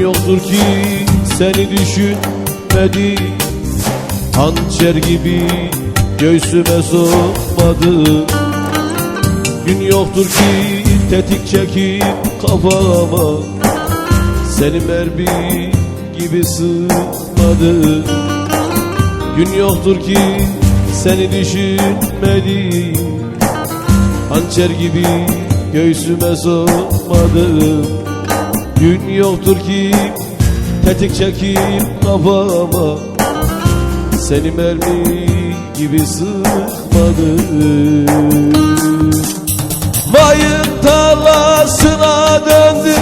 yoktur ki seni düşünmedi Hançer gibi göğsüme sokmadı. Gün yoktur ki tetik çekip kafama Seni mermi gibi sıkmadı Gün yoktur ki seni düşünmedi Hançer gibi göğsüme sokmadım Gün yoktur ki tetik çekip kafama. Seni mermi gibi sıkmadım. Mayın tarlasına döndü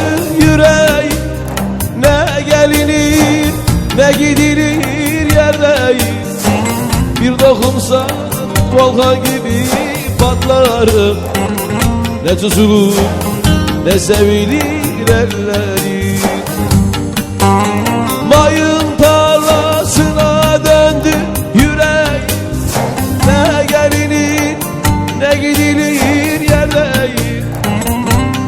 yüreğim. Ne gelinir ne gidilir yerdeyiz Bir dokunsa volkan gibi patlarım. Ne tutulur ne sevilir elleri Mayın tarlasına döndü yürek. Ne gelinir ne gidilir yerdeyiz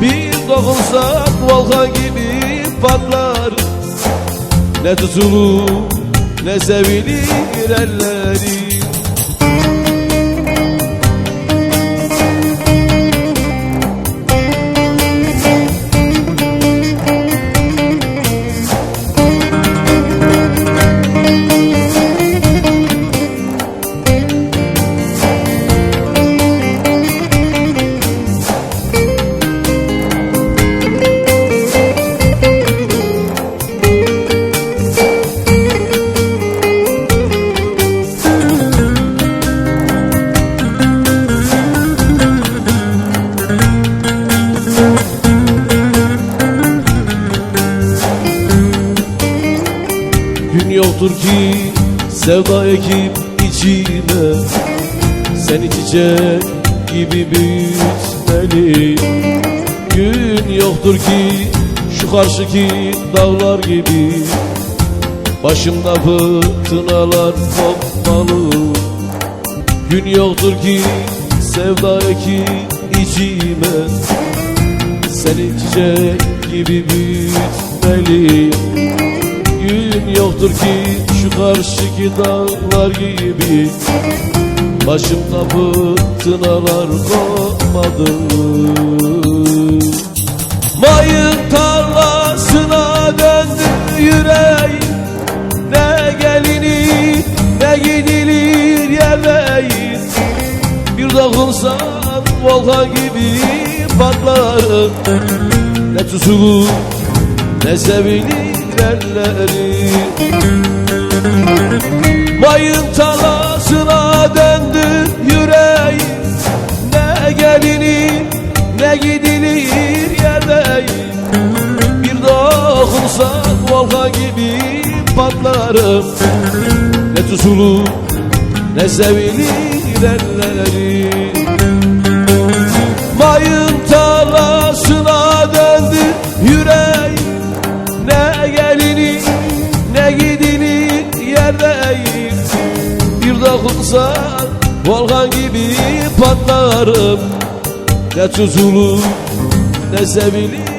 Bir dokunsak volkan gibi patlar. Ne tutulur ne sevilir elleri Gün yoktur ki sevda ekip içime. Seni çiçek gibi büyütmeli Gün yoktur ki şu karşıki dağlar gibi. Başımda fırtınalar kopmalı. Gün yoktur ki sevda ekip içime. Seni çiçek gibi büyütmeli Gün yoktur ki şu karşıki dağlar gibi. Başımda fırtınalar kopmadı. Mayın tarlasına döndü yüreğim. Ne gelinir ne gidilir yerdeyiz Bir dokunsan volkan gibi patlarım. Ne tutulur ne sevilir elleri Mayın tarlasına döndü yüreğim. Ne gelinir ne gidilir yerdeyiz Bir dokunsak volkan gibi patlarım. Ne tutulur ne sevilir elleri Mayın Bir dokunsan volkan gibi patlarım. Ne tutulur ne sevilir